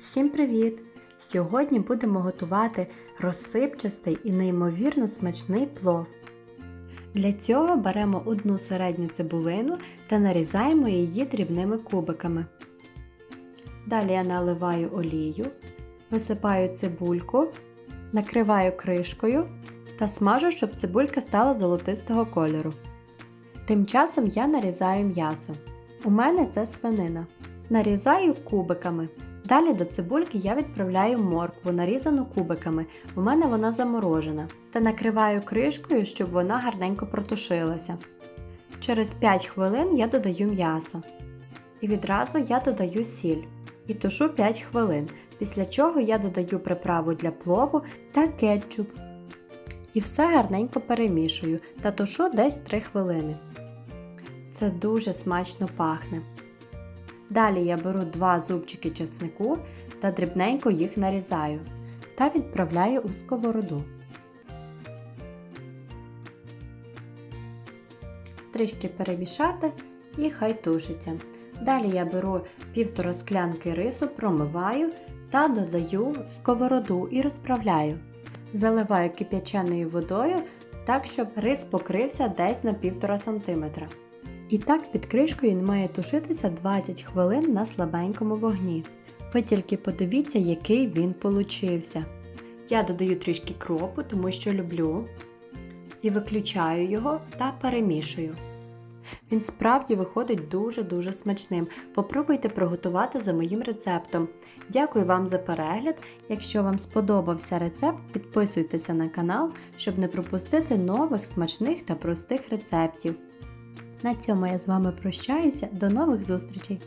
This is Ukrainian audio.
Всім привіт! Сьогодні будемо готувати розсипчастий і неймовірно смачний плов. Для цього беремо одну середню цибулину та нарізаємо її дрібними кубиками. Далі я наливаю олію, висипаю цибульку, накриваю кришкою та смажу, щоб цибулька стала золотистого кольору. Тим часом я нарізаю м'ясо. У мене це свинина. Нарізаю кубиками. Далі до цибульки я відправляю моркву, нарізану кубиками. У мене вона заморожена. Та накриваю кришкою, щоб вона гарненько протушилася. Через 5 хвилин я додаю м'ясо. І відразу я додаю сіль. І тушу 5 хвилин, після чого я додаю приправу для плову та кетчуп. І все гарненько перемішую та тушу десь 3 хвилини. Це дуже смачно пахне. Далі я беру два зубчики чеснику та дрібненько їх нарізаю та відправляю у сковороду. Трішки перемішати і хай тушиться. Далі я беру півтора склянки рису, промиваю та додаю в сковороду і розправляю. Заливаю кип'яченою водою так, щоб рис покрився десь на 1,5 см. І так під кришкою він має тушитися 20 хвилин на слабенькому вогні. Ви тільки подивіться, який він получився. Я додаю трішки кропу, тому що люблю. І виключаю його та перемішую. Він справді виходить дуже-дуже смачним. Попробуйте приготувати за моїм рецептом. Дякую вам за перегляд. Якщо вам сподобався рецепт, підписуйтеся на канал, щоб не пропустити нових смачних та простих рецептів. На цьому я з вами прощаюся. До нових зустрічей!